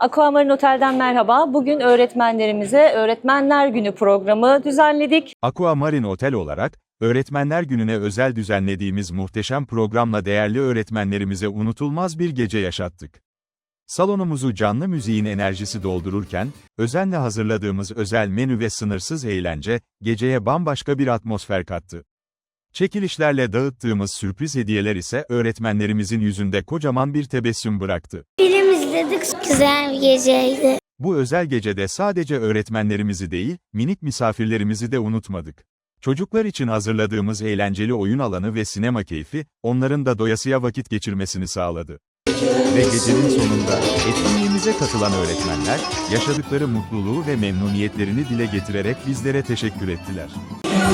Aquamarin Otel'den merhaba. Bugün öğretmenlerimize Öğretmenler Günü programı düzenledik. Aqua Marine Otel olarak, Öğretmenler Günü'ne özel düzenlediğimiz muhteşem programla değerli öğretmenlerimize unutulmaz bir gece yaşattık. Salonumuzu canlı müziğin enerjisi doldururken, özenle hazırladığımız özel menü ve sınırsız eğlence, geceye bambaşka bir atmosfer kattı. Çekilişlerle dağıttığımız sürpriz hediyeler ise öğretmenlerimizin yüzünde kocaman bir tebessüm bıraktı. Film izledik. Güzel bir geceydi. Bu özel gecede sadece öğretmenlerimizi değil, minik misafirlerimizi de unutmadık. Çocuklar için hazırladığımız eğlenceli oyun alanı ve sinema keyfi, onların da doyasıya vakit geçirmesini sağladı. Ve gecenin sonunda, etkinliğimize katılan öğretmenler, yaşadıkları mutluluğu ve memnuniyetlerini dile getirerek bizlere teşekkür ettiler.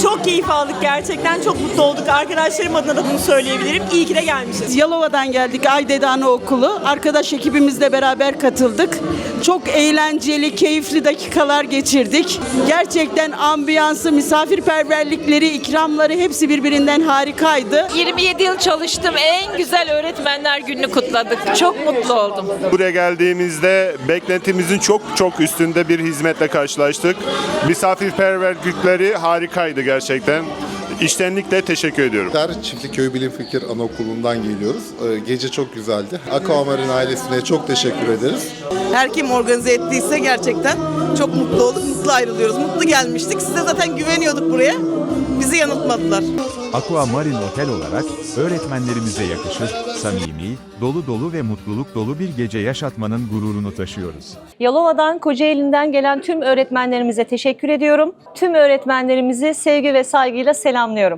Çok keyif aldık gerçekten. Çok mutlu olduk. Arkadaşlarım adına da bunu söyleyebilirim. İyi ki de gelmişiz. Yalova'dan geldik Aydede Anaokulu. Arkadaş ekibimizle beraber katıldık. Çok eğlenceli, keyifli dakikalar geçirdik. Gerçekten ambiyansı, misafirperverlikleri, ikramları hepsi birbirinden harikaydı. 27 yıl çalıştım. En güzel öğretmenler gününü kutladık. Çok mutlu oldum. Buraya geldiğimizde beklentimizin çok çok üstünde bir hizmetle karşılaştık. Misafirperverlikleri harikaydı gerçekten. İştenlikle teşekkür ediyorum. Bizler Çiftliköy Bilim Fikir Anaokulu'ndan geliyoruz. Ee, Gece çok güzeldi. Aquamarin ailesine çok teşekkür ederiz. Her kim organize ettiyse gerçekten çok mutlu olduk, mutlu ayrılıyoruz. Mutlu gelmiştik. Size zaten güveniyorduk buraya. Bizi yanıltmadılar. Aqua Marine Otel olarak, öğretmenlerimize yakışır, samimi, dolu dolu ve mutluluk dolu bir gece yaşatmanın gururunu taşıyoruz. Yalova'dan, Kocaeli'nden gelen tüm öğretmenlerimize teşekkür ediyorum. Tüm öğretmenlerimizi sevgi ve saygıyla selamlıyorum.